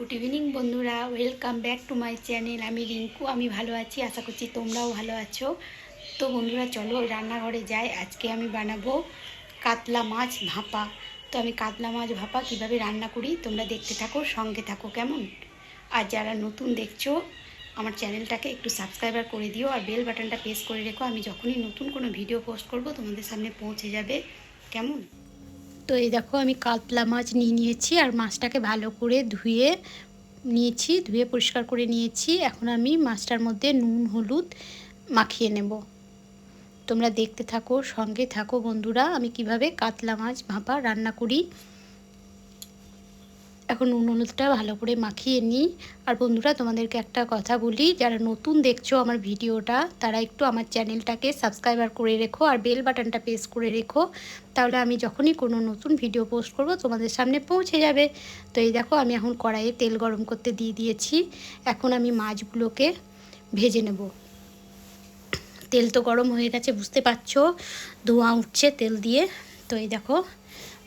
Good evening বন্ধুরা। Welcome back to my channel আমি রিঙ্কু, আমি ভালো আছি, আশা করছি তোমরাও ভালো আছো। তো বন্ধুরা, চলো রান্নাঘরে যাই। আজকে আমি বানাবো কাতলা মাছ ভাপা। তো আমি কাতলা মাছ ভাপা কীভাবে রান্না করি, তোমরা দেখতে থাকো, সঙ্গে থাকো কেমন? আর যারা নতুন দেখছ, আমার চ্যানেলটাকে একটু সাবস্ক্রাইবার করে দিও আর বেল বাটনটা প্রেস করে রেখো। আমি যখনই নতুন কোনো ভিডিও পোস্ট করব, তোমাদের সামনে পৌঁছে যাবে। কেমন? তো এই দেখো আমি কাতলা মাছ নিয়ে নিয়েছি আর মাছটাকে ভালো করে ধুয়ে নিয়েছি, ধুয়ে পরিষ্কার করে নিয়েছি। এখন আমি মাছটার মধ্যে নুন, হলুদ মাখিয়ে নেব। তোমরা দেখতে থাকো, সঙ্গে থাকো বন্ধুরা, আমি কীভাবে কাতলা মাছ ভাপা রান্না করি। এখন নুন হলুদটা ভালো করে মাখিয়ে নিই। আর বন্ধুরা, তোমাদেরকে একটা কথা বলি, যারা নতুন দেখছ আমার ভিডিওটা, তারা একটু আমার চ্যানেলটাকে সাবস্ক্রাইবার করে রেখো আর বেল বাটনটা প্রেস করে রেখো। তাহলে আমি যখনই কোনো নতুন ভিডিও পোস্ট করব, তোমাদের সামনে পৌঁছে যাবে। তো এই দেখো, আমি এখন কড়াইয়ে তেল গরম করতে দিয়ে দিয়েছি। এখন আমি মাছগুলোকে ভেজে নেব। তেল তো গরম হয়ে গেছে, বুঝতে পারছ? ধোঁয়া উঠছে তেল দিয়ে। তো এই দেখো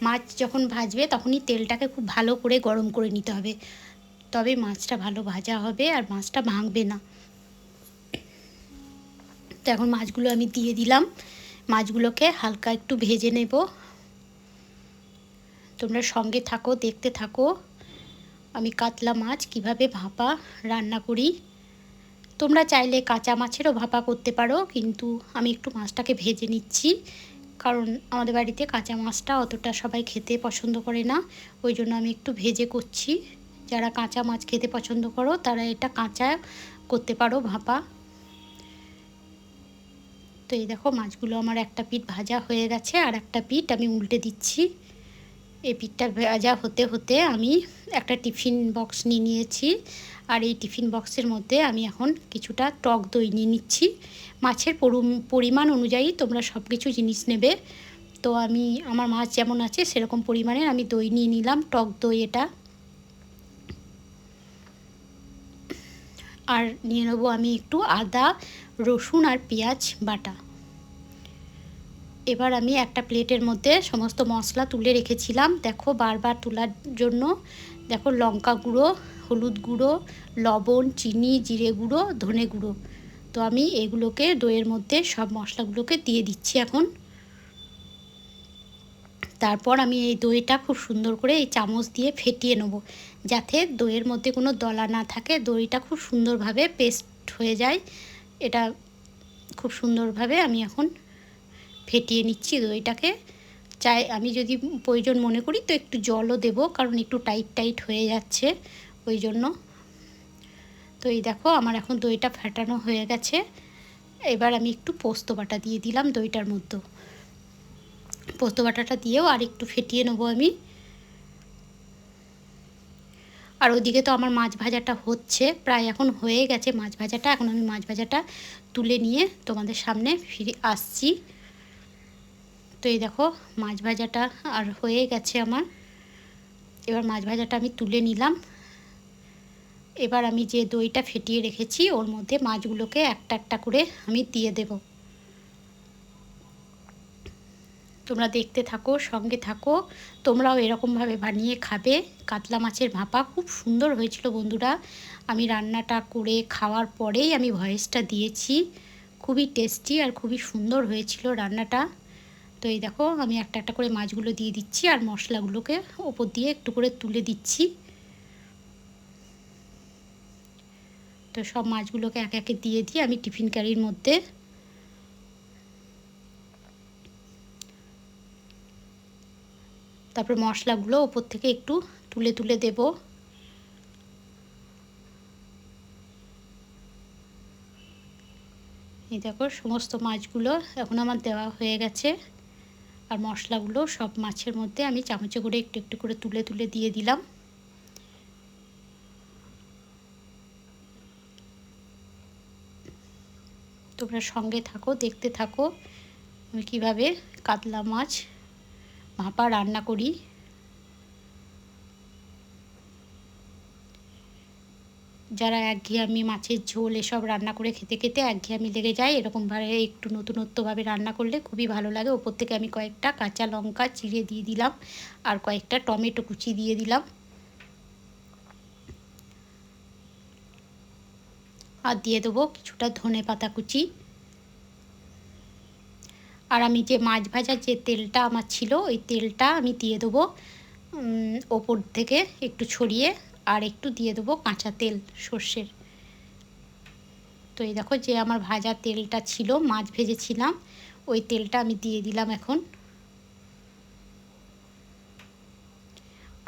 মাছ যখন ভাজবে তখনই তেলটাকে খুব ভালো করে গরম করে নিতে হবে। তবে মাছটা ভালো ভাজা হবে আর মাছটা ভাঙবে না। তো এখন মাছগুলো আমি দিয়ে দিলাম। মাছগুলোকে হালকা একটু ভেজে নেব। তোমরা সঙ্গে থাকো, দেখতে থাকো। আমি কাতলা মাছ কীভাবে ভাপা, রান্না করি। তোমরা চাইলে কাঁচা মাছেরও ভাপা করতে পারো, কিন্তু আমি একটু মাছটাকে ভেজে নিচ্ছি। কারণ আমাদের বাড়িতে কাঁচা মাছটা অতটা সবাই খেতে পছন্দ করে না। ওই জন্য আমি একটু ভেজে করছি। যারা কাঁচা মাছ খেতে পছন্দ করো, তারা এটা কাঁচা করতে পারো, ভাপা। তো এই দেখো, মাছগুলো আমার একটা পিঠ ভাজা হয়ে গেছে, আর একটা পিঠ আমি উল্টে দিচ্ছি। এই পিঠটা ভাজা হতে হতে আমি একটা টিফিন বক্স নিয়ে নিয়েছি। আর এই টিফিন বক্সের মধ্যে আমি এখন কিছুটা টক দই নিয়ে নিচ্ছি। মাছের পরিমাণ অনুযায়ী তোমরা সব কিছু জিনিস নেবে। তো আমি, আমার মাছ যেমন আছে সেরকম পরিমাণের আমি দই নিয়ে নিলাম, টক দই এটা। আর নিয়ে নেব আমি একটু আদা, রসুন আর পেঁয়াজ বাটা। এবার আমি একটা প্লেটের মধ্যে সমস্ত মশলা তুলে রেখেছিলাম। দেখো বারবার তোলার জন্য। দেখো লঙ্কা গুঁড়ো, হলুদ গুঁড়ো, লবণ, চিনি, জিরে গুঁড়ো, ধনে গুঁড়ো। তো আমি এগুলোকে দইয়ের মধ্যে সব মশলাগুলোকে দিয়ে দিচ্ছি এখন। তারপর আমি এই দইটা খুব সুন্দর করে এই চামচ দিয়ে ফেটিয়ে নেব। যাতে দইয়ের মধ্যে কোনো দলা না থাকে। দইটা খুব সুন্দরভাবে পেস্ট হয়ে যায়। এটা খুব সুন্দরভাবে আমি এখন ফেটিয়ে নিচ্ছি দইটাকে চাই, আমি যদি প্রয়োজন মনে করি তো একটু জলও দেব, কারণ একটু টাইট টাইট হয়ে যাচ্ছে ওই জন্য। তো এই দেখো, আমার এখন দইটা ফেটানো হয়ে গেছে। এবার আমি একটু পোস্ত বাটা দিয়ে দিলাম দইটার মধ্যে। পোস্ত বাটাটা দিয়েও আর একটু ফেটিয়ে নেব আমি। আর ওদিকে তো আমার মাছ ভাজাটা হচ্ছে, প্রায় এখন হয়ে গেছে মাছ ভাজাটা। এখন আমি মাছ ভাজাটা তুলে নিয়ে তোমাদের সামনে ফিরে আসছি। তো এই দেখো মাছ ভাজাটা আর হয়ে গেছে আমার। এবার মাছ ভাজাটা আমি তুলে নিলাম। এবার আমি যে দইটা ফেটিয়ে রেখেছি, ওর মধ্যে মাছগুলোকে একটা একটা করে আমি দিয়ে দেব। তোমরা দেখতে থাকো, সঙ্গে থাকো। তোমরাও এরকমভাবে বানিয়ে খাবে। কাতলা মাছের ভাপা খুব সুন্দর হয়েছিল বন্ধুরা। আমি রান্নাটা করে খাওয়ার পরেই আমি ভয়েসটা দিয়েছি। খুবই টেস্টি আর খুবই সুন্দর হয়েছিল রান্নাটা। তো এই দেখো, আমি একটা একটা করে মাছগুলো দিয়ে দিচ্ছি আর মশলাগুলোকে ওপর দিয়ে একটু করে তুলে দিচ্ছি। তো সব মাছগুলোকে এক একে দিয়ে দিয়ে আমি টিফিন ক্যারির মধ্যে তারপর মশলাগুলো ওপর থেকে একটু তুলে তুলে দেব। এই দেখো, সমস্ত মাছগুলো এখন আমার দেওয়া হয়ে গেছে। আর মশলাগুলো সব মাছের মধ্যে আমি চামচে করে একটু একটু করে তুলে তুলে দিয়ে দিলাম। তোমরা সঙ্গে থাকো, দেখতে থাকো আমি কীভাবে কাতলা মাছ ভাপা রান্না করি। যারা একঘেয়েমি মাছের ঝোল এসব রান্না করে খেতে খেতে একঘেয়েমি লেগে যায় এরকমভাবে একটু নতুনত্বভাবে রান্না করলে খুবই ভালো লাগে। ওপর থেকে আমি কয়েকটা কাঁচা লঙ্কা চিড়ে দিয়ে দিলাম আর কয়েকটা টমেটো কুচি দিয়ে দিলাম। আর দিয়ে দেবো কিছুটা ধনে পাতা কুচি। আর আমি যে মাছ ভাজার যে তেলটা আমার ছিল, ওই তেলটা আমি দিয়ে দেবো ওপর থেকে একটু ছড়িয়ে আর একটু দিয়ে দেবো কাঁচা তেল, সর্ষের। তো এই দেখো যে আমার ভাজা তেলটা ছিল, মাছ ভেজেছিলাম, ওই তেলটা আমি দিয়ে দিলাম এখন।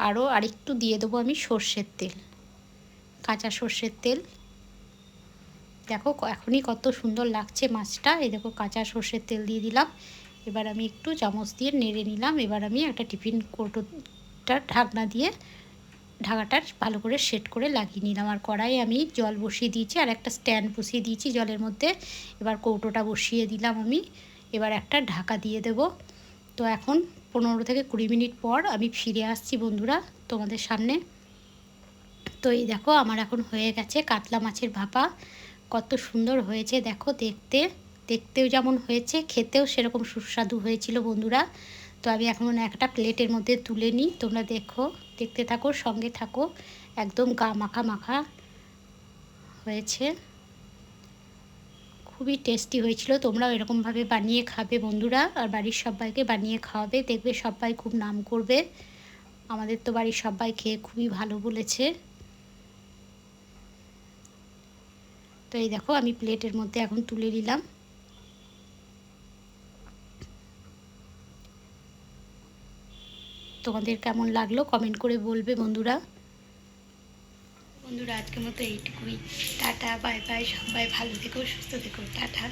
আরও আরেকটু দিয়ে দেবো আমি সর্ষের তেল, কাঁচা সর্ষের তেল। দেখো এখনই কত সুন্দর লাগছে মাছটা। এই দেখো কাঁচা সর্ষের তেল দিয়ে দিলাম। এবার আমি একটু চামচ দিয়ে নেড়ে নিলাম। এবার আমি একটা টিফিন কৌটোটা ঢাকনা দিয়ে ঢাকাটা ভালো করে সেট করে লাগিয়ে নিলাম। আর কড়াই আমি জল বসিয়ে দিয়েছি, আর একটা স্ট্যান্ড বসিয়ে দিয়েছি জলের মধ্যে। এবার কৌটোটা বসিয়ে দিলাম আমি। এবার একটা ঢাকা দিয়ে দেব। তো এখন পনেরো থেকে কুড়ি মিনিট পর আমি ফিরে আসছি বন্ধুরা তোমাদের সামনে। তো এই দেখো, আমার এখন হয়ে গেছে কাতলা মাছের ভাপা। কত সুন্দর হয়েছে, দেখো দেখতে। দেখতেও যেমন হয়েছে, খেতেও সেরকম সুস্বাদু হয়েছিল বন্ধুরা। তো আমি এখন একটা প্লেটের মধ্যে তুলে নিই। তোমরা দেখো, দেখতে থাকো, সঙ্গে থাকো। একদম গা মাখা মাখা হয়েছে। খুবই টেস্টি হয়েছিল। তোমরাও এরকমভাবে বানিয়ে খাবে বন্ধুরা। আর বাড়ির সবাইকে বানিয়ে খাওয়াবে। দেখবে সবাই খুব নাম করবে। আমাদের তো বাড়ির সবাই খেয়ে খুবই ভালো বলেছে। তো এই দেখো, আমি প্লেটের মধ্যে এখন তুলে নিলাম। তোমাদের কেমন লাগল? কমেন্ট করে বলবে বন্ধুরা। বন্ধুরা, আজকের মতো এইটুকুই। টাটা বাই বাই সবাই ভালো থেকো, সুস্থ থেকো। টাটা।